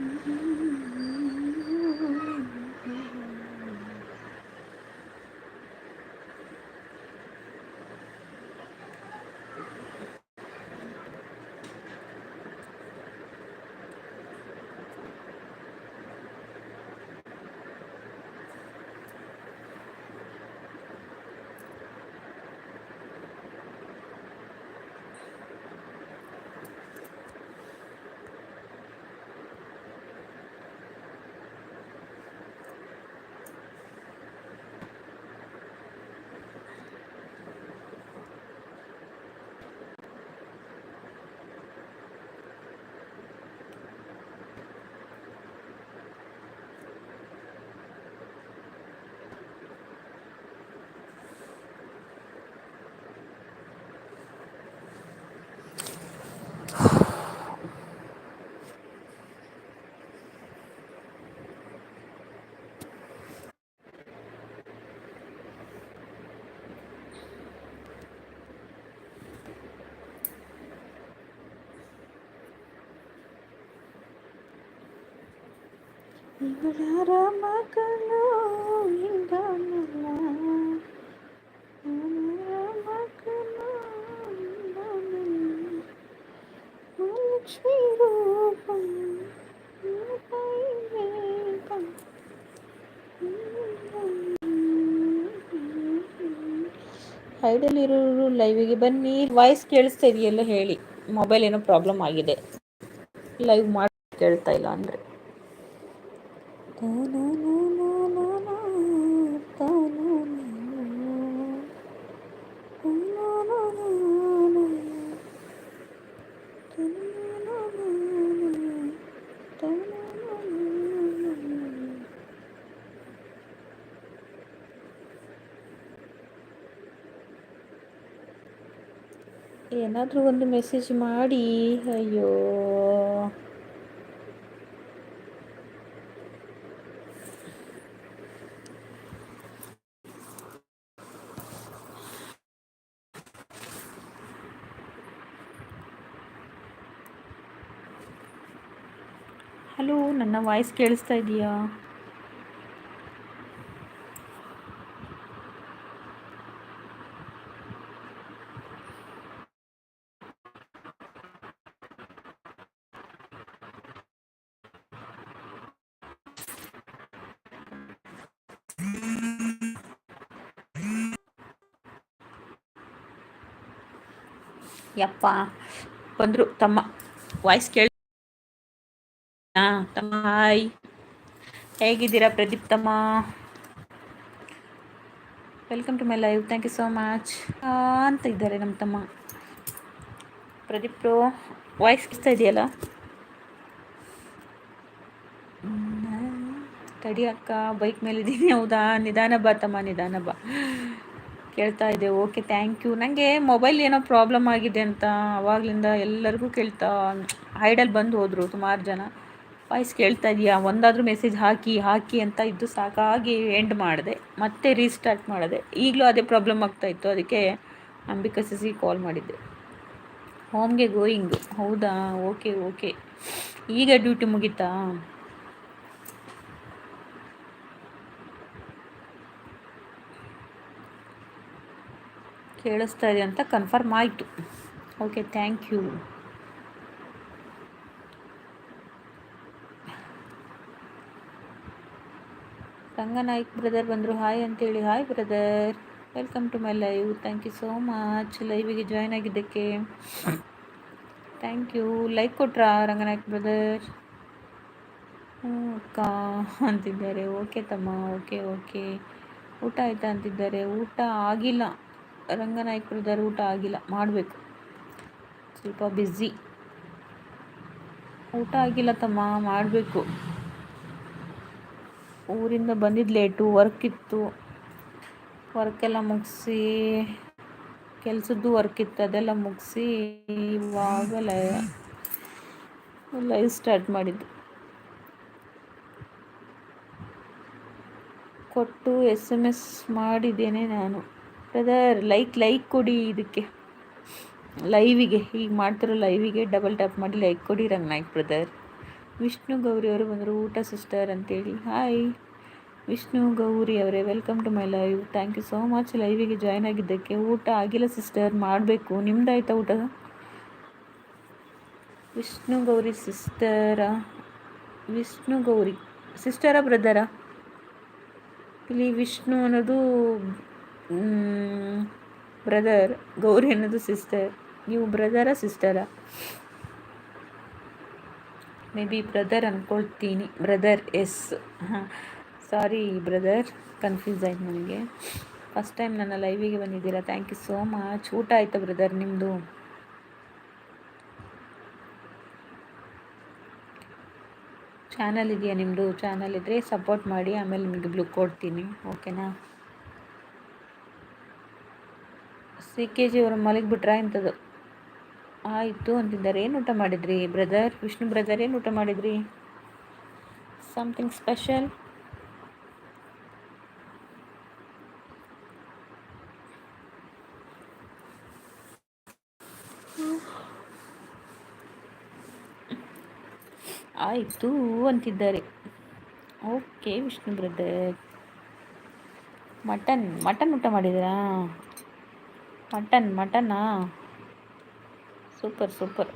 Mm-hmm. ಇವಳ್ಯಾರ ಮಕ್ಕಳು ಇಂದನಲ್ಲ. ಲಕ್ಷ್ಮೀ ರೂಪ ಲೈವಿಗೆ ಬನ್ನಿ. ವಾಯ್ಸ್ ಕೇಳಿಸ್ತಾ ಇದೆಯಲ್ಲ ಹೇಳಿ. ಮೊಬೈಲ್ ಏನೋ ಪ್ರಾಬ್ಲಮ್ ಆಗಿದೆ. ಲೈವ್ ಮಾಡಿ ಕೇಳ್ತಾ ಇಲ್ಲ ಅಂದರೆ. ಏನಾದರೂ ಒಂದು ಮೆಸೇಜ್ ಮಾಡಿ ಅಯ್ಯೋ ಹಲೋ ನನ್ನ ವಾಯ್ಸ್ ಕೇಳಿಸ್ತಾ ಇದೆಯಾ? ಯಪ್ಪ ಬಂದರು ತಮ್ಮ ವಾಯ್ಸ್ ಕೇಳಿ ಹಾಂ ತಮ್ಮ ಹಾಯ್ ಹೇಗಿದ್ದೀರಾ ಪ್ರದೀಪ್ತಮ್ಮ welcome to my live thank you so much ಅಂತ ಇದ್ದಾರೆ ನಮ್ಮ ತಮ್ಮ. ಪ್ರದೀಪ್ ಪ್ರೋ ವಾಯ್ಸ್ ಕಿಸ್ತಾ ಇದೆಯಲ್ಲ? ತಡಿ ಅಕ್ಕ ಬೈಕ್ ಮೇಲಿದ್ದೀನಿ ಹೌದಾ? ನಿಧಾನ ಬಾ ತಮ್ಮ, ನಿಧಾನ ಬಾ. ಕೇಳ್ತಾ ಇದೆ. ಓಕೆ ಥ್ಯಾಂಕ್ ಯು ನನಗೆ ಮೊಬೈಲ್ ಏನೋ ಪ್ರಾಬ್ಲಮ್ ಆಗಿದೆ ಅಂತ ಅವಾಗಲಿಂದ ಎಲ್ಲರಿಗೂ ಕೇಳ್ತಾ ಹೈಡಲ್ಲಿ ಬಂದು ಹೋದರು ಸುಮಾರು ಜನ. ವಾಯ್ಸ್ ಕೇಳ್ತಾ ಇದೆಯಾ? ಒಂದಾದರೂ ಮೆಸೇಜ್ ಹಾಕಿ ಹಾಕಿ ಅಂತ ಇದ್ದು ಸಾಕಾಗಿ ಎಂಡ್ ಮಾಡಿದೆ. ಮತ್ತೆ ರೀಸ್ಟಾರ್ಟ್ ಮಾಡಿದೆ. ಈಗಲೂ ಅದೇ ಪ್ರಾಬ್ಲಮ್ ಆಗ್ತಾಯಿತ್ತು ಅದಕ್ಕೆ ಅಂಬಿಕಾ ಸಿಸಿ ಕಾಲ್ ಮಾಡಿದ್ದೆ. ಹೋಮ್ಗೆ ಗೋಯಿಂಗ್ ಹೌದಾ? ಓಕೆ ಓಕೆ ಈಗ ಡ್ಯೂಟಿ ಮುಗೀತಾ? ಕೇಳಿಸ್ತಾ ಇದೆ ಅಂತ ಕನ್ಫರ್ಮ್ ಆಯಿತು. Okay thank you Ranganaik brother ಬಂದರು. ಹಾಯ್ ಅಂತೇಳಿ. Hi brother welcome to my live thank you so much ಲೈವಿಗೆ join ಆಗಿದ್ದಕ್ಕೆ. ಥ್ಯಾಂಕ್ ಯು ಲೈಕ್ ಕೊಟ್ರಾ ರಂಗನಾಯ್ಕ್ ಬ್ರದರ್ ಹ್ಞೂ ಅಕ್ಕ ಅಂತಿದ್ದಾರೆ. ಓಕೆ ತಮ್ಮ. ಓಕೆ ಓಕೆ ಊಟ ಆಯ್ತಾ ಅಂತಿದ್ದಾರೆ. ಊಟ ಆಗಿಲ್ಲ. ರಂಗನಾಯ್ಕ ಬ್ರದರ್ ಊಟ ಆಗಿಲ್ಲ. ಮಾಡಬೇಕು. ಸ್ವಲ್ಪ ಬ್ಯುಸಿ ಊಟ ಆಗಿಲ್ಲ ತಮ್ಮ. ಮಾಡಬೇಕು. ಊರಿಂದ ಬಂದಿದ್ದು ಲೇಟು ವರ್ಕ್ ಇತ್ತು. ವರ್ಕೆಲ್ಲ ಮುಗಿಸಿ, ಕೆಲಸದ್ದು ವರ್ಕ್ ಇತ್ತು, ಅದೆಲ್ಲ ಮುಗಿಸಿ ಇವಾಗ ಲೈವ್ ಸ್ಟಾರ್ಟ್ ಮಾಡಿದ್ದು. ಕೊಟ್ಟು ಎಸ್ ಎಂ ಎಸ್ ಮಾಡಿದ್ದೇನೆ ನಾನು. ಬ್ರದರ್ ಲೈಕ್ ಲೈಕ್ ಕೊಡಿ ಇದಕ್ಕೆ. ಲೈವಿಗೆ ಈಗ ಮಾಡ್ತಿರೋ ಲೈವಿಗೆ ಡಬಲ್ ಟ್ಯಾಪ್ ಮಾಡಿ ಲೈಕ್ ಕೊಡಿ ರಂಗ್ ನಾಯ್ಕ್ ಬ್ರದರ್ ವಿಷ್ಣು ಗೌರಿ ಅವರು ಬಂದರು, ಊಟ ಸಿಸ್ಟರ್ ಅಂತೇಳಿ. ಹಾಯ್ ವಿಷ್ಣು ಗೌರಿ ಅವರೇ welcome to my live thank you so much ಲೈವಿಗೆ join ಆಗಿದ್ದಕ್ಕೆ ಊಟ ಆಗಿಲ್ಲ ಸಿಸ್ಟರ್ ಮಾಡಬೇಕು. ನಿಮ್ದಾಯ್ತಾ ಊಟ? ವಿಷ್ಣು ಗೌರಿ ಸಿಸ್ಟರ ವಿಷ್ಣು ಗೌರಿ ಸಿಸ್ಟರ ಬ್ರದರ ಇಲ್ಲಿ ವಿಷ್ಣು ಅನ್ನೋದು ಬ್ರದರ್ ಗೌರಿ ಅನ್ನೋದು ಸಿಸ್ಟರ್ ನೀವು ಬ್ರದರ ಸಿಸ್ಟರಾ ಮೇ ಬಿ ಬ್ರದರ್ ಅಂದ್ಕೊಳ್ತೀನಿ ಬ್ರದರ್ ಎಸ್ ಹಾಂ. ಸಾರಿ ಬ್ರದರ್ ಕನ್ಫ್ಯೂಸ್ ಆಯ್ತು ನನಗೆ ಫಸ್ಟ್ ಟೈಮ್ ನನ್ನ ಲೈವಿಗೆ ಬಂದಿದ್ದೀರಾ? ಥ್ಯಾಂಕ್ ಯು ಸೋ ಮಚ್ ಊಟ ಆಯ್ತಾ ಬ್ರದರ್ ನಿಮ್ಮದು ಚಾನಲ್ ಇದೆಯಾ ನಿಮ್ಮದು ಚಾನಲ್ ಇದ್ದರೆ ಸಪೋರ್ಟ್ ಮಾಡಿ, ಆಮೇಲೆ ನಿಮಗೆ ಬ್ಲೂ ಕೊಡ್ತೀನಿ. ಓಕೆನಾ ಸಿ ಕೆ ಜಿ ಅವರು ಮಲಗಿಬಿಟ್ರಾ ಇಂಥದ್ದು? ಆಯಿತು ಅಂತಿದ್ದಾರೆ. ಏನು ಊಟ ಮಾಡಿದ್ರಿ? ಬ್ರದರ್ ವಿಷ್ಣು ಬ್ರದರ್ ಏನು ಊಟ ಮಾಡಿದ್ರಿ? ಸಮಥಿಂಗ್ ಸ್ಪೆಷಲ್ ಆಯಿತು ಅಂತಿದ್ದಾರೆ. Okay Vishnu brother mutton mutton ಊಟ ಮಾಡಿದ್ರಾ mutton ಮಟನ್ನಾ super super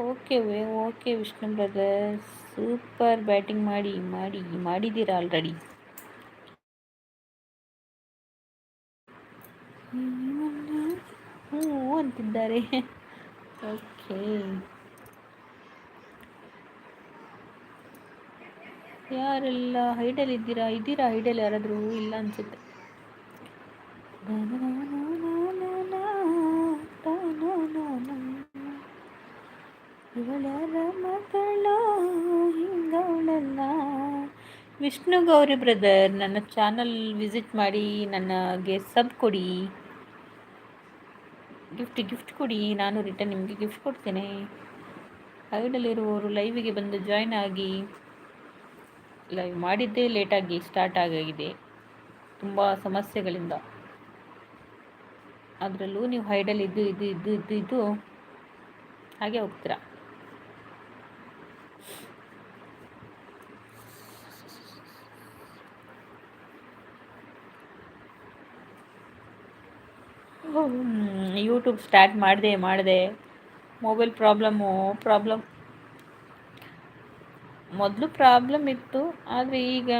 okay okay Vishnu brother super batting ಮಾಡಿ ಮಾಡಿ ಮಾಡಿದ್ದೀರಾ ಆಲ್ರೆಡಿ ಹ್ಞೂ ಅಂತಿದ್ದಾರೆ ಓಕೆ ಯಾರೆಲ್ಲ ಹೈಡಲ್ ಇದ್ದೀರಾ? ಇದ್ದೀರಾ ಹೈಡಲ್ ಯಾರಾದರೂ? ಇಲ್ಲ ಅನ್ಸುತ್ತೆ. ಇವಳರ ಮಗಳು ಹಿಂಗವಳಲ್ಲ. ವಿಷ್ಣು ಗೌರಿ ಬ್ರದರ್ ನನ್ನ ಚಾನಲ್ ವಿಸಿಟ್ ಮಾಡಿ ನನಗೆ ಸಬ್ ಕೊಡಿ. ಗಿಫ್ಟ್ ಗಿಫ್ಟ್ ಕೊಡಿ. ನಾನು ರಿಟರ್ನ್ ನಿಮಗೆ ಗಿಫ್ಟ್ ಕೊಡ್ತೇನೆ. ಐಡಲ್ಲಿರುವವರು ಲೈವಿಗೆ ಬಂದು ಜಾಯ್ನ್ ಆಗಿ. ಲೈವ್ ಮಾಡಿದ್ದೇ ಲೇಟಾಗಿ ಸ್ಟಾರ್ಟ್ ಆಗಿದೆ ತುಂಬ ಸಮಸ್ಯೆಗಳಿಂದ. ಅದರಲ್ಲೂ ನೀವು ಹೈಡಲ್ಲಿ ಇದ್ದು ಇದ್ದು ಇದ್ದು ಇದ್ದು ಇದ್ದು ಹಾಗೆ ಹೋಗ್ತೀರಾ? ಯೂಟ್ಯೂಬ್ ಸ್ಟಾರ್ಟ್ ಮಾಡಿದೆ ಮಾಡಿದೆ. ಮೊಬೈಲ್ ಪ್ರಾಬ್ಲಮ್ಮು ಪ್ರಾಬ್ಲಮ್ ಮೊದಲು ಪ್ರಾಬ್ಲಮ್ ಇತ್ತು, ಆದರೆ ಈಗ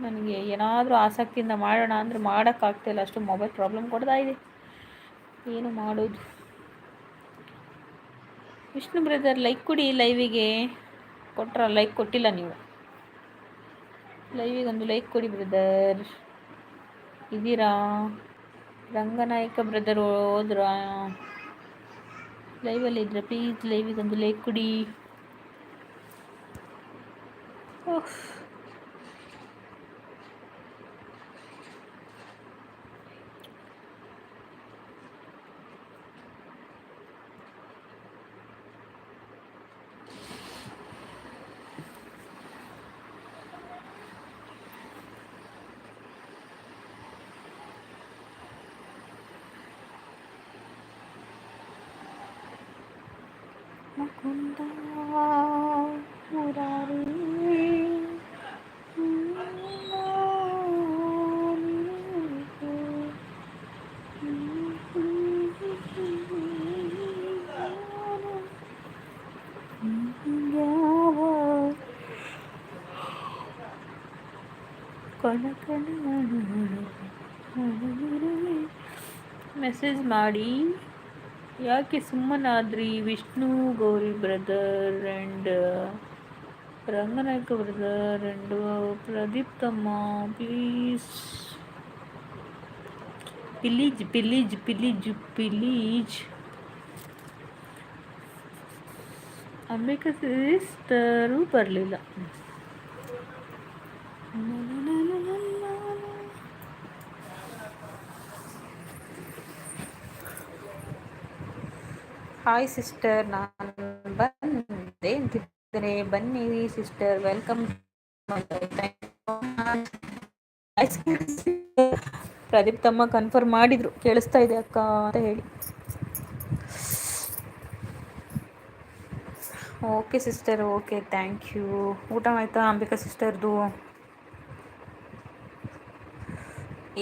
ನನಗೆ ಏನಾದರೂ ಆಸಕ್ತಿಯಿಂದ ಮಾಡೋಣ ಅಂದರೆ ಮಾಡೋಕ್ಕಾಗ್ತಿಲ್ಲ. ಅಷ್ಟು ಮೊಬೈಲ್ ಪ್ರಾಬ್ಲಮ್ ಕೊಡ್ತಾ ಇದೆ. ಏನು ಮಾಡೋದು? ವಿಷ್ಣು ಬ್ರದರ್ ಲೈಕ್ ಕೊಡಿ ಲೈವಿಗೆ ಕೊಟ್ರ ಲೈಕ್ ಕೊಟ್ಟಿಲ್ಲ ನೀವು. ಲೈವಿಗೆ ಒಂದು ಲೈಕ್ ಕೊಡಿ ಬ್ರದರ್ ಇದ್ದೀರಾ? ರಂಗನಾಯಕ ಬ್ರದರ್ ಹೋದ್ರ? ಲೈವಲ್ಲಿ ಇದ್ರೆ ಪ್ಲೀಸ್ ಲೈವಿಗೆ ಒಂದು ಲೈಕ್ ಕೊಡಿ. Of. Maganda. ಮೆಸೇಜ್ ಮಾಡಿ ಯಾಕೆ ಸುಮ್ಮನಾದ್ರಿ Vishnu Gowri brother and Ranganayaka brother and Pradeep ತಮ್ಮ please please please please please Ambika sister ಬರಲಿಲ್ಲ ಹಾಯ್ ಸಿಸ್ಟರ್ ನಾನು ಬಂದೆ ಅಂತಿದ್ದೇನೆ. ಬನ್ನಿ ಸಿಸ್ಟರ್ ವೆಲ್ಕಮ್ ಪ್ರದೀಪ್ ತಮ್ಮ ಕನ್ಫರ್ಮ್ ಮಾಡಿದ್ರು. ಕೇಳಿಸ್ತಾ ಇದೆ ಅಕ್ಕ ಅಂತ ಹೇಳಿ. Okay sister okay thank you ಊಟ ಆಯ್ತಾ, ಅಂಬಿಕಾ ಸಿಸ್ಟರ್ದು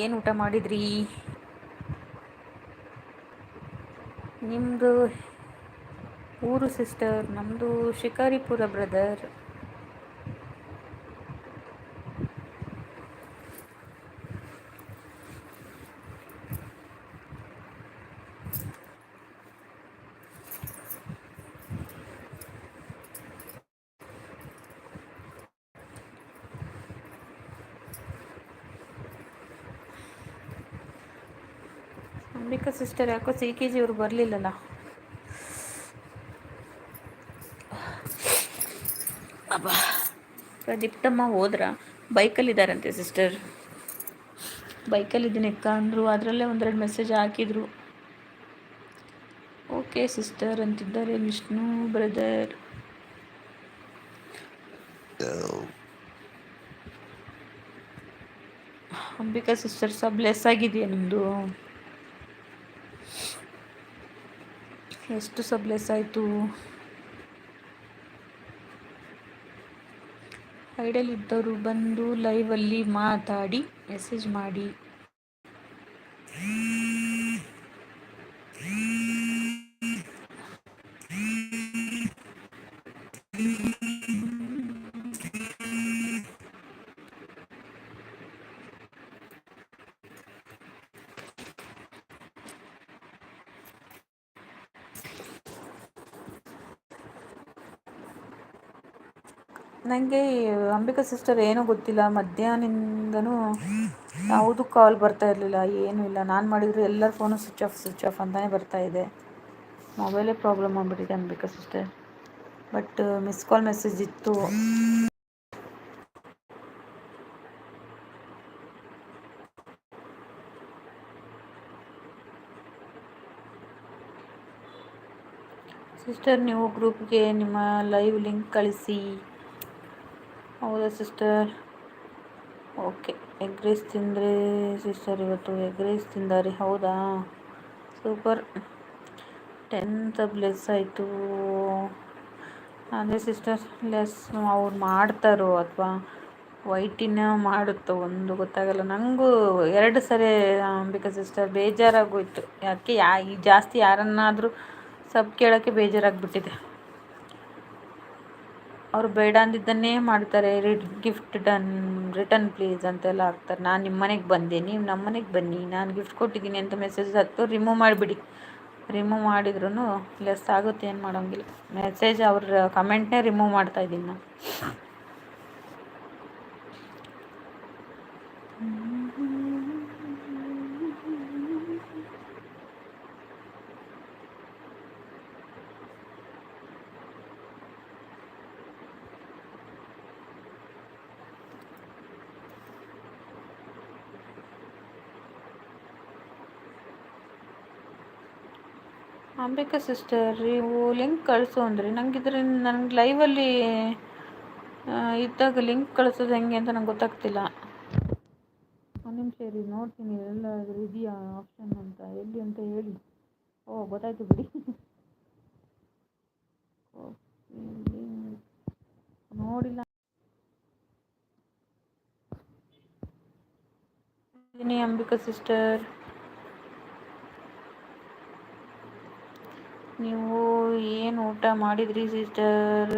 ಏನು ಊಟ ಮಾಡಿದ್ರಿ? ನಿಮ್ಮದು ಊರು ಸಿಸ್ಟರ್ ನಮ್ಮದು ಶಿಕಾರಿಪುರ ಬ್ರದರ್ ಅಂಬಿಕಾ ಸಿಸ್ಟರ್ ಯಾಕೋ ಸಿ ಕೆ ಜಿ ಅವರು ಬರಲಿಲ್ಲಲ್ಲ? ಅಬ್ಬಾ. ಪ್ರದೀಪ್ತಮ್ಮ ಹೋದ್ರ, ಬೈಕಲ್ಲಿದ್ದಾರಂತೆ ಸಿಸ್ಟರ್. ಬೈಕಲ್ಲಿದ್ದೀನಿ ಅಕ್ಕ ಅಂದರು, ಅದರಲ್ಲೇ ಒಂದೆರಡು ಮೆಸೇಜ್ ಹಾಕಿದರು. ಓಕೆ ಸಿಸ್ಟರ್ ಅಂತಿದ್ದಾರೆ ವಿಷ್ಣು ಬ್ರದರ್. ಅಂಬಿಕಾ ಸಿಸ್ಟರ್ ಸಬ್ ಬ್ಲೆಸ್ ಆಗಿದೆಯಾ ನಿಮ್ಮದು ಎಷ್ಟು ಸಬ್ಲೆಸ್ ಆಯಿತು? ಇದ್ದವರು ಬಂದು ಲೈವಲ್ಲಿ ಮಾತಾಡಿ ಮೆಸೇಜ್ ಮಾಡಿ. ನನಗೆ ಅಂಬಿಕಾ ಸಿಸ್ಟರ್ ಏನೂ ಗೊತ್ತಿಲ್ಲ. ಮಧ್ಯಾಹ್ನದಿಂದನೂ ಯಾವುದೂ ಕಾಲ್ ಬರ್ತಾ ಇರಲಿಲ್ಲ. ಏನೂ ಇಲ್ಲ. ನಾನು ಮಾಡಿದ್ರು ಎಲ್ಲರ phone switch off switch off ಅಂತಲೇ ಬರ್ತಾ ಇದೆ. ಮೊಬೈಲೇ ಪ್ರಾಬ್ಲಮ್ ಆಗಿಬಿಟ್ಟಿದೆ Ambika sister but miss call message ಇತ್ತು. ಸಿಸ್ಟರ್ ನೀವು ಗ್ರೂಪ್ಗೆ ನಿಮ್ಮ ಲೈವ್ ಲಿಂಕ್ ಕಳಿಸಿ. ಹೌದಾ ಸಿಸ್ಟರ್? ಓಕೆ, ಎಗ್ ರೈಸ್ ತಿಂದರೆ ಸಿಸ್ಟರ್ ಇವತ್ತು ಎಗ್ ರೈಸ್ ತಿಂದಾರಿ, ಹೌದಾ? ಸೂಪರ್. ಟೆಂತ್ ಬ್ಲೆಸ್ ಆಯಿತು. ಅಂದರೆ ಸಿಸ್ಟರ್, ಲೆಸ್ ಅವ್ರು ಮಾಡ್ತಾರೋ ಅಥವಾ ವೈಟಿನ ಮಾಡುತ್ತೋ ಒಂದು ಗೊತ್ತಾಗಲ್ಲ. ನನಗೂ ಎರಡು ಸರಿ ಅಂಬಿಕಾ ಸಿಸ್ಟರ್ ಬೇಜಾರಾಗೋಯ್ತು. ಯಾಕೆ, ಯಾ ಜಾಸ್ತಿ ಯಾರನ್ನಾದರೂ ಸಬ್ ಕೇಳೋಕ್ಕೆ ಬೇಜಾರಾಗ್ಬಿಟ್ಟಿದೆ. ಅವರು ಬೇಡ ಅಂದಿದ್ದನ್ನೇ ಮಾಡ್ತಾರೆ. ಗಿಫ್ಟ್ ಡನ್, ರಿಟರ್ನ್ ಪ್ಲೀಸ್ ಅಂತೆಲ್ಲ ಹಾಕ್ತಾರೆ. ನಾನು ನಿಮ್ಮ ಮನೆಗೆ ಬಂದೆ, ನೀವು ನಮ್ಮ ಮನೆಗೆ ಬನ್ನಿ, ನಾನು ಗಿಫ್ಟ್ ಕೊಟ್ಟಿದ್ದೀನಿ ಅಂತ ಮೆಸೇಜ್ ಹತ್ತು ರಿಮೂವ್ ಮಾಡಿಬಿಡಿ. ರಿಮೂವ್ ಮಾಡಿದ್ರೂ ಲೆಸ್ ಆಗುತ್ತೆ, ಏನು ಮಾಡೋಂಗಿಲ್ಲ. ಮೆಸೇಜ್ ಅವ್ರ ಕಮೆಂಟ್ನೇ ರಿಮೂವ್ ಮಾಡ್ತಾಯಿದ್ದೀನಿ ನಾನು. ಅಂಬಿಕಾ ಸಿಸ್ಟರ್ ನೀವು ಲಿಂಕ್ ಕಳಿಸು ಅಂದರೆ ನಂಗೆ ಇದರಿಂದ ನನಗೆ ಲೈವಲ್ಲಿ ಇದ್ದಾಗ ಲಿಂಕ್ ಕಳಿಸೋದು ಹೆಂಗೆ ಅಂತ ನಂಗೆ ಗೊತ್ತಾಗ್ತಿಲ್ಲ. ಒಂದು ನಿಮಿಷ ಇರಿ, ನೋಡ್ತೀನಿ ಎಲ್ಲಾದರೂ ಇದೆಯಾ ಆಪ್ಷನ್ ಅಂತ, ಎಲ್ಲಿ ಅಂತ ಹೇಳಿ. ಓ, ಗೊತ್ತಾಯ್ತು ಬಿಡಿ. ನೋಡಿಲ್ಲ. ಅಂಬಿಕಾ ಸಿಸ್ಟರ್ ನೀವು ಏನು ಊಟ ಮಾಡಿದ್ರಿ ಸಿಸ್ಟರ್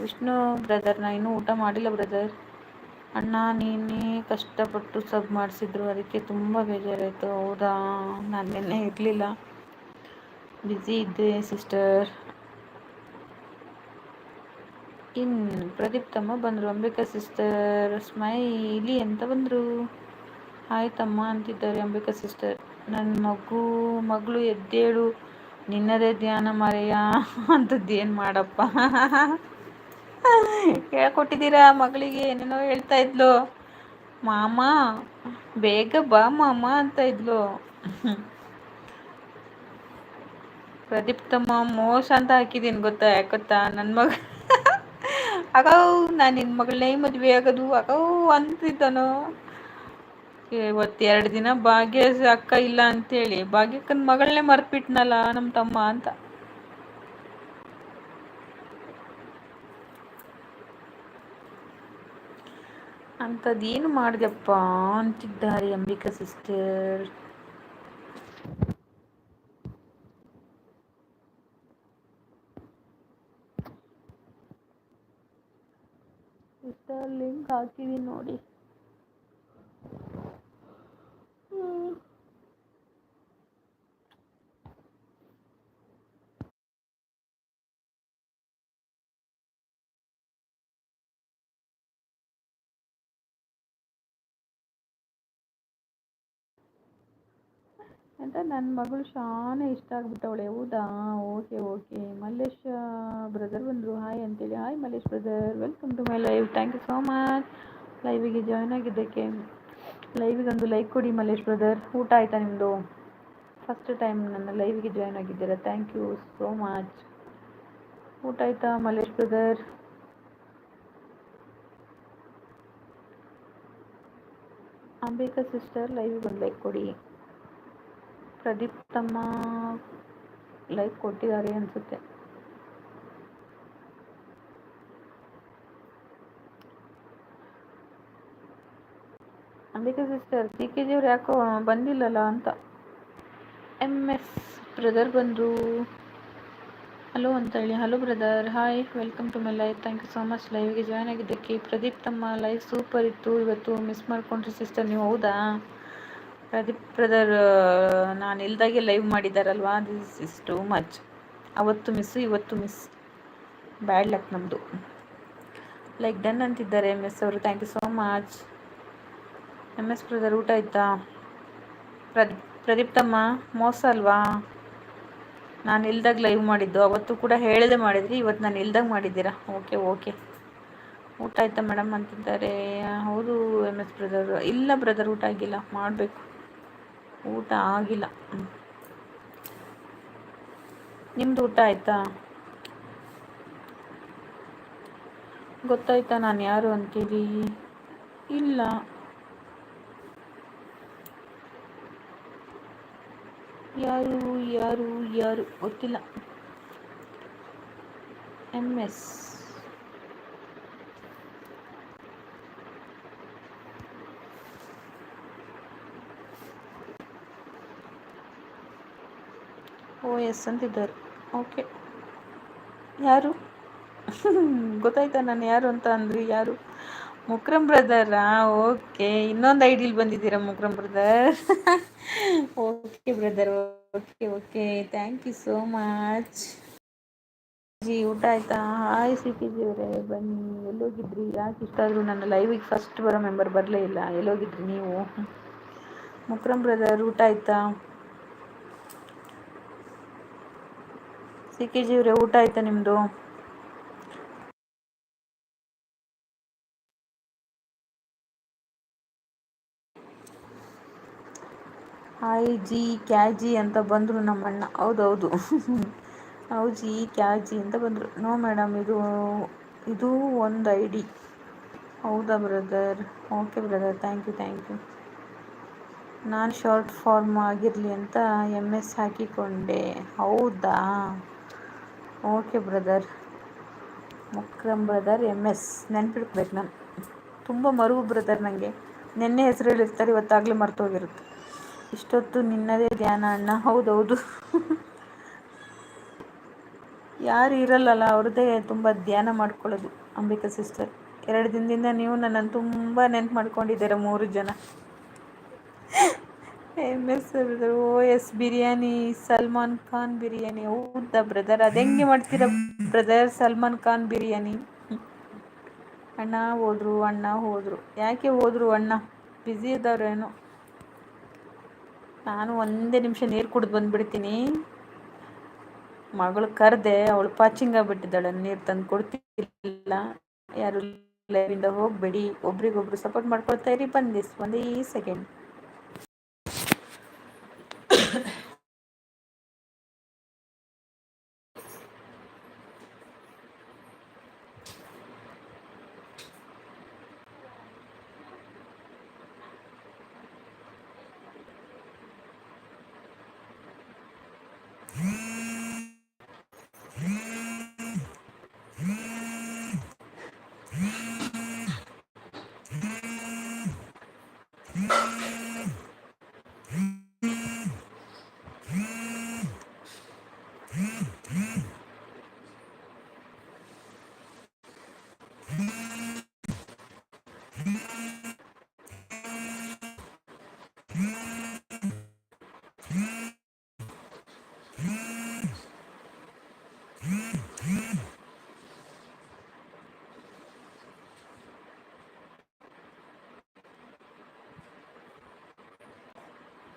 ವಿಷ್ಣು ಬ್ರದರ್ ನಾ ಇನ್ನೂ ಊಟ ಮಾಡಿಲ್ಲ ಬ್ರದರ್ ಅಣ್ಣ, ನೀನೇ ಕಷ್ಟಪಟ್ಟು ಸಬ್ ಮಾಡಿಸಿದ್ರು, ಅದಕ್ಕೆ ತುಂಬ ಬೇಜಾರಾಯಿತು. ಹೌದಾ? ನಾನು ನಿನ್ನೆ ಇರಲಿಲ್ಲ. ಬ್ಯುಸಿ ಇದ್ದೆ ಸಿಸ್ಟರ್ ಇನ್ನು ಪ್ರದೀಪ್ ತಮ್ಮ ಬಂದರು ಅಂಬಿಕಾ ಸಿಸ್ಟರ್ ಸ್ಮೈ ಇಲ್ಲಿ ಅಂತ ಬಂದರು ಆಯ್ತಮ್ಮ ಅಂತಿದ್ದಾರೆ ಅಂಬಿಕಾ ಸಿಸ್ಟರ್ ನನ್ನ ಮಗು, ಮಗಳು ಎದ್ದೇಳು. ನಿನ್ನದೇ ಧ್ಯಾನ ಮರೆಯ ಏನು ಮಾಡಪ್ಪ? ಹೇಳ್ಕೊಟ್ಟಿದ್ದೀರಾ ಮಗಳಿಗೆ, ಏನೇನೋ ಹೇಳ್ತಾ ಇದ್ಲು. ಮಾಮ, ಬೇಗ ಬಾ ಮಾಮ ಅಂತ ಇದ್ಲು. ಪ್ರದೀಪ್ ತಮ್ಮ ಮೋಸ ಅಂತ ಹಾಕಿದ್ದೀನಿ ಗೊತ್ತಾ, ಯಾಕೊತ್ತಾ? ನನ್ನ ಮಗ. ಅಗೌ, ನಾನು ನಿನ್ನ ಮಗಳನ್ನೇ ಮದುವೆ ಆಗೋದು, ಅಗೌ ಅಂತಿದ್ದಾನ. ಇವತ್ ಎರಡು ದಿನ ಭಾಗ್ಯ ಅಕ್ಕ ಇಲ್ಲ ಅಂತೇಳಿ. ಭಾಗ್ಯಕ್ಕನ್ ಮಗಳನ್ನೇ ಮರ್ತ್ಬಿಟ್ನಲ್ಲ ನಮ್ಮ ತಮ್ಮ ಅಂತ. ಅಂಥದ್ದೇನು ಮಾಡಿದೆಪ್ಪ ಅಂತಿದ್ದಾರೆ ಅಂಬಿಕಾ ಸಿಸ್ಟರ್ ಲಿಂಕ್ ಹಾಕಿದೀನಿ ನೋಡಿ. ಅಂತ ನನ್ನ ಮಗಳು ಶಾನೆ ಇಷ್ಟ ಆಗ್ಬಿಟ್ಟವಳೆ ಹೌದಾ? Okay okay. ಮಲ್ಲೇಶ್ ಬ್ರದರ್ ಬಂದರು. ಹಾಯ್ ಅಂತೇಳಿ. Hi Mallesh brother welcome to my live thank you so much ಲೈವಿಗೆ join ಆಗಿದ್ದಕ್ಕೆ. ಲೈವಿಗೆ ಒಂದು ಲೈಕ್ ಕೊಡಿ ಮಲ್ಲೇಶ್ ಬ್ರದರ್ ಊಟ ಆಯಿತಾ ನಿಮ್ಮದು ಫಸ್ಟ್ ಟೈಮ್ ನನ್ನ ಲೈವಿಗೆ ಜಾಯ್ನ್ ಆಗಿದ್ದೀರಾ. ಥ್ಯಾಂಕ್ ಯು ಸೋ ಮಚ್ ಊಟ ಆಯಿತಾ ಮಲ್ಲೇಶ್ ಬ್ರದರ್ ಅಂಬಿಕಾ ಸಿಸ್ಟರ್ ಲೈವಿಗೆ ಒಂದು ಲೈಕ್ ಕೊಡಿ. ಪ್ರದೀಪ್ ತಮ್ಮ ಲೈಕ್ ಕೊಟ್ಟಿದ್ದಾರೆ ಅನಿಸುತ್ತೆ. ಅಂಬಿಕಾ ಸಿಸ್ಟರ್ ಸಿ ಕೆ ಜಿಯವ್ರು ಯಾಕೋ ಬಂದಿಲ್ಲಲ್ಲ ಅಂತ. ಎಂ ಎಸ್ ಬ್ರದರ್ ಬಂದರು ಹಲೋ ಅಂತ ಹೇಳಿ hello brother hi welcome to my live thank you so much ಲೈವ್ಗೆ join ಆಗಿದ್ದಕ್ಕೆ ಪ್ರದೀಪ್ ತಮ್ಮ ಲೈವ್ ಸೂಪರ್ ಇತ್ತು. ಇವತ್ತು ಮಿಸ್ ಮಾಡ್ಕೊಂಡ್ರಿ ಸಿಸ್ಟರ್ ನೀವು. ಹೌದಾ? ಪ್ರದೀಪ್ ಬ್ರದರ್ ನಾನು ಇಲ್ದಾಗೆ ಲೈವ್ ಮಾಡಿದ್ದಾರಲ್ವಾ ದಿಸ್ ಇಸ್ ಟು ಮಚ್ ಅವತ್ತು ಮಿಸ್ಸು ಇವತ್ತು ಮಿಸ್ ಬ್ಯಾಡ್ ಲಕ್ ನಮ್ಮದು ಲೈಕ್ ಡನ್ ಅಂತಿದ್ದಾರೆ ಮಿಸ್ ಅವರು. Thank you so much M S brother, ಊಟ ಆಯ್ತಾ? ಪ್ರದ್ ಪ್ರದೀಪ್ತಮ್ಮ, ಮೋಸ ಅಲ್ವಾ? ನಾನು ಇಲ್ದಾಗ ಲೈವ್ ಮಾಡಿದ್ದು, ಅವತ್ತು ಕೂಡ ಹೇಳದೆ ಮಾಡಿದ್ರಿ, ಇವತ್ತು ನಾನು ಇಲ್ದಾಗ ಮಾಡಿದ್ದೀರಾ? ಓಕೆ ಓಕೆ ಊಟ ಆಯ್ತಾ ಮೇಡಮ್ ಅಂತಿದ್ದಾರೆ. ಹೌದು ಎಂ ಎಸ್ ಬ್ರದರ್, ಇಲ್ಲ ಬ್ರದರ್ ಊಟ ಆಗಿಲ್ಲ, ಮಾಡಬೇಕು. ಊಟ ಆಗಿಲ್ಲ. ನಿಮ್ದು ಊಟ ಆಯ್ತಾ? ಗೊತ್ತಾಯ್ತಾ ನಾನು ಯಾರು ಅಂತೀರಿ? ಇಲ್ಲ. ಯಾರು ಯಾರು ಯಾರು? ಗೊತ್ತಿಲ್ಲ. ಎಂ ಎಸ್ ಓ ಎಸ್ ಅಂತಿದ್ದಾರೆ. ಓಕೆ ಯಾರು? ಗೊತ್ತಾಯ್ತಾ ನಾನು ಯಾರು ಅಂತ ಅಂದ್ರಿ? ಯಾರು? ಮುಕ್ರಮ್ ಬ್ರದರಾ? ಓಕೆ. ಇನ್ನೊಂದು ಐಡಿಲ್ ಬಂದಿದ್ದೀರಾ Mukram brother? Okay brother, okay okay. Thank you so much ji, ಊಟ ಆಯ್ತಾ? ಹಾಯ್ ಸಿ ಪಿ ಜಿ ಅವರೇ. ಬನ್ನಿ. ಎಲ್ಲೋಗಿದ್ರಿ? ಯಾಕೆ ಇಷ್ಟ ಆದರೂ ನನ್ನ ಲೈವಿಗೆ ಫಸ್ಟ್ ಬರೋ ಮೆಂಬರ್ ಬರಲೇ ಇಲ್ಲ. ಎಲ್ಲೋಗಿದ್ರಿ ನೀವು? ಮುಕ್ರಮ್ ಬ್ರದರ್, ಊಟ ಆಯ್ತಾ? ಸಿ ಕೆ ಜಿ ಅವರೇ, ಊಟ ಆಯ್ತಾ ನಿಮ್ಮದು ಹಾಯ್ ಜಿ ಕ್ಯಾಜಿ ಅಂತ ಬಂದರು ನಮ್ಮಣ್ಣ. ಹೌದೌದು. ಜಿ ಕ್ಯಾಜಿ ಅಂತ ಬಂದರು. ನೋ ಮೇಡಮ್, ಇದು ಇದು ಒಂದು ಐ ಡಿ ಹೌದಾ brother? Okay brother, thank you thank you. ನಾನು ಶಾರ್ಟ್ ಫಾರ್ಮ್ ಆಗಿರಲಿ ಅಂತ ಎಂ ಎಸ್ ಹಾಕಿಕೊಂಡೆ. ಹೌದಾ? Okay brother. Mukram brother M S. ನೆನ್ಪಿಡ್ಬೇಕು ನಾನು. ತುಂಬ ಮರುವು ಬ್ರದರ್ ನನಗೆ ನಿನ್ನೆ ಹೆಸರು ಹೇಳಿರ್ತಾರೆ, ಇವತ್ತಾಗಲೇ ಮರ್ತೋಗಿರುತ್ತೆ. ಇಷ್ಟೊತ್ತು ನಿನ್ನದೇ ಧ್ಯಾನ ಅಣ್ಣ. ಹೌದೌದು. ಯಾರು ಇರಲ್ಲಲ್ಲ, ಅವ್ರದ್ದೇ ತುಂಬ ಧ್ಯಾನ ಮಾಡ್ಕೊಳ್ಳೋದು ಅಂಬಿಕಾ ಸಿಸ್ಟರ್ ಎರಡು ದಿನದಿಂದ ನೀವು ನನ್ನನ್ನು ತುಂಬ ನೆನ್ಪು ಮಾಡ್ಕೊಂಡಿದ್ದೀರ ಮೂರು ಜನ. M S O, S biryani, Salman Khan biryani. ಹೌದಾ ಬ್ರದರ್ ಅದು ಹೆಂಗೆ ಮಾಡ್ತೀರಾ ಬ್ರದರ್ ಸಲ್ಮಾನ್ ಖಾನ್ ಬಿರಿಯಾನಿ. ಅಣ್ಣ ಹೋದ್ರು, ಅಣ್ಣ ಹೋದರು. ಯಾಕೆ ಹೋದ್ರು ಅಣ್ಣ? ಬ್ಯುಸಿ ಇದ್ದವ್ರೇನೋ. ನಾನು ಒಂದೇ ನಿಮಿಷ ನೀರು ಕುಡಿದು ಬಂದುಬಿಡ್ತೀನಿ. ಮಗಳು ಕರೆದೆ, ಅವಳು ಪಾಚಿಂಗ ಬಿಟ್ಟಿದ್ದಾಳೆ, ನೀರು ತಂದು ಕೊಡ್ತಿಲ್ಲ ಯಾರು ಲೈವಿಂದ ಹೋಗಬೇಡಿ, ಒಬ್ರಿಗೊಬ್ರು ಸಪೋರ್ಟ್ ಮಾಡ್ಕೊಳ್ತಾ ಇರಿ ಬಂದಿಸ್ ಒಂದೇ ಸೆಕೆಂಡ್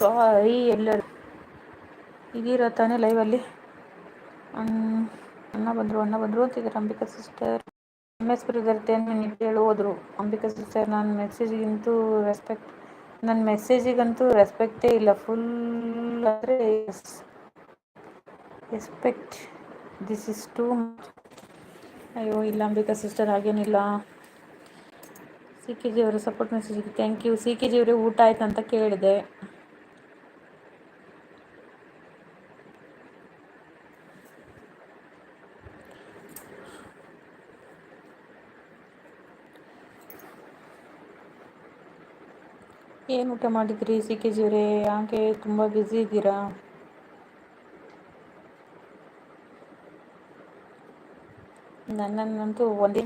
ಸಾರಿ ಎಲ್ಲರೂ. ಇದೀರ ತಾನೇ ಲೈವಲ್ಲಿ ಅಣ್ಣ ಬಂದರು ಅಣ್ಣ ಬಂದರು ಅಂತಿದ್ದಾರೆ Ambika sister M S brother ನಿಮಗೆ ಹೇಳಿ ಹೋದರು. ಅಂಬಿಕಾ ಸಿಸ್ಟರ್ ನನ್ನ ಮೆಸೇಜಿಗಂತೂ ರೆಸ್ಪೆಕ್ಟ್ ನನ್ನ ಮೆಸೇಜಿಗಂತೂ ರೆಸ್ಪೆಕ್ಟೇ ಇಲ್ಲ. ಫುಲ್ ಅಂದರೆ ರೆಸ್ಪೆಕ್ಟ್ ದಿಸ್ ಇಸ್ ಟು ಅಯ್ಯೋ, ಇಲ್ಲ ಅಂಬಿಕಾ ಸಿಸ್ಟರ್ ಹಾಗೇನಿಲ್ಲ. ಸಿ ಕೆ ಜಿ ಅವರ support ಮೆಸೇಜಿಗೆ thank you C K G ಅವರೇ ಊಟ ಆಯ್ತು ಅಂತ ಕೇಳಿದೆ ಏನು ಊಟ ಮಾಡಿದ್ರಿ? ಸಿ ಕೆ ಜಿಯವರೇ ಯಾಕೆ ತುಂಬ ಬ್ಯುಸಿ ಇದ್ದೀರಾ? ನನ್ನನ್ನಂತೂ ಒಂದೇ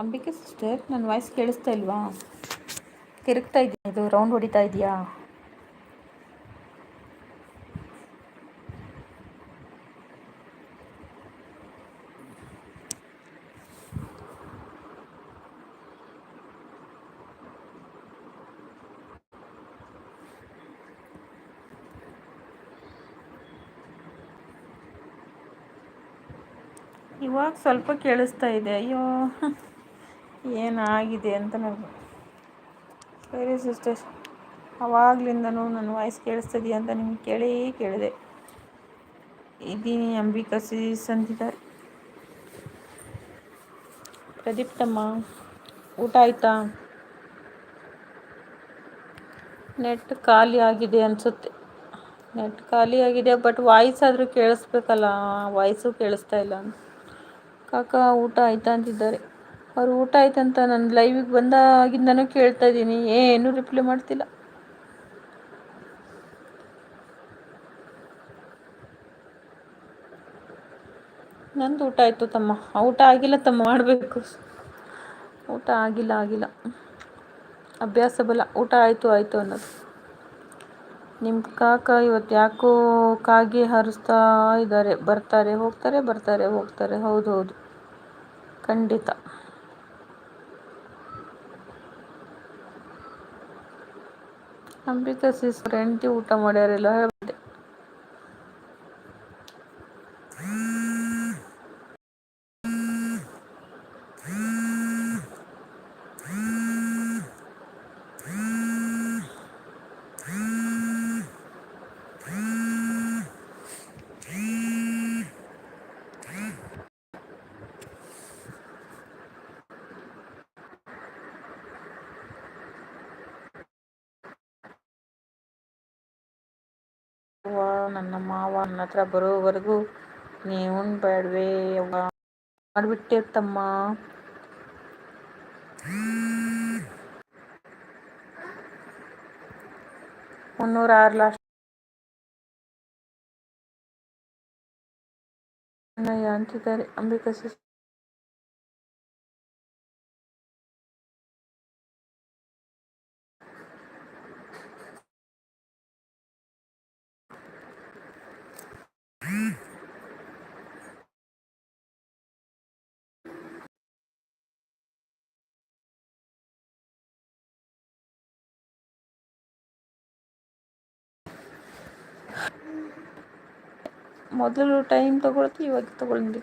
ಅಂಬಿಕೆ ಸಿಸ್ಟರ್ ನನ್ನ ವಾಯ್ಸ್ ಕೇಳಿಸ್ತಾ ಇಲ್ವಾ? ತಿರುಗ್ತಾ ಇದೆಯಾ ಇದು ರೌಂಡ್ ಹೊಡಿತಾ ಇದೆಯಾ? ಇವಾಗ ಸ್ವಲ್ಪ ಕೇಳಿಸ್ತಾ ಇದೆ. ಅಯ್ಯೋ. ಏನಾಗಿದೆ ಅಂತ ನನಗೆ ಸರಿ ಸಿಸ್ಟರ್ಸ್ ಆವಾಗಲಿಂದನೂ ನನ್ನ ವಾಯ್ಸ್ ಕೇಳಿಸ್ತದೆಯಾ ಅಂತ ನಿಮ್ಗೆ ಕೇಳೇ ಕೇಳಿದೆ. ಇದ್ದೀನಿ ಅಂಬಿಕಾ ಸೀಸ್ ಅಂತಿದ್ದಾರೆ ಪ್ರದೀಪ್ ತಮ್ಮ ಊಟ ಆಯಿತಾ? ನೆಟ್ ಖಾಲಿ ಆಗಿದೆ ಅನಿಸುತ್ತೆ. ನೆಟ್ ಖಾಲಿ ಆಗಿದೆ ಬಟ್ ವಾಯ್ಸ್ ಆದರೂ ಕೇಳಿಸ್ಬೇಕಲ್ಲ, ವಾಯ್ಸು ಕೇಳಿಸ್ತಾ ಇಲ್ಲ. ಕಾಕ, ಊಟ ಆಯ್ತಾ ಅಂತಿದ್ದಾರೆ. ಅವ್ರು ಊಟ ಆಯ್ತಂತ ನಾನು ಲೈವಿಗೆ ಬಂದಾಗಿಂದನೂ ಕೇಳ್ತಾ ಇದ್ದೀನಿ. ಏನೂ ರಿಪ್ಲೈ ಮಾಡ್ತಿಲ್ಲ. ನಂದು ಊಟ ಆಯಿತು ತಮ್ಮ. ಊಟ ಆಗಿಲ್ಲ ತಮ್ಮ, ಮಾಡಬೇಕು. ಊಟ ಆಗಿಲ್ಲ ಆಗಿಲ್ಲ. ಅಭ್ಯಾಸ ಬಲ. ಊಟ ಆಯಿತು ಆಯಿತು ಅನ್ನೋದು. ನಿಮ್ಮ ಕಾಕ ಇವತ್ತು ಯಾಕೋ ಕಾಗೆ ಹಾರಿಸ್ತಾ ಇದ್ದಾರೆ. ಬರ್ತಾರೆ, ಹೋಗ್ತಾರೆ ಬರ್ತಾರೆ, ಹೋಗ್ತಾರೆ. ಹೌದು ಹೌದು. ಖಂಡಿತ. ಅಂಬಿಕಾ ಸಿಸ್ ಹೆಂಡತಿ ಊಟ ಮಾಡ್ಯಾರಿಲ್ಲ ಹೇಳ್ಬಿಟ್ಟೆ ನನ್ನ ಮಾವ ನನ್ನ ಹತ್ರ ಬರೋವರೆಗೂ ನೀವು ಬೇಡವೇ ಅವ್ವ ಮಾಡಿಬಿಟ್ಟೆ ತಮ್ಮ ಮುನ್ನೂರ ಆರು ಲಾಸ್ಟ್ ಅಂತಿದ್ದಾರೆ ಅಂಬಿಕಾ ಸಿಸ್ ಮೊದಲು ಟೈಮ್ ತೊಗೊಳ್ತಿ ಇವಾಗ ತೊಗೊಂಡು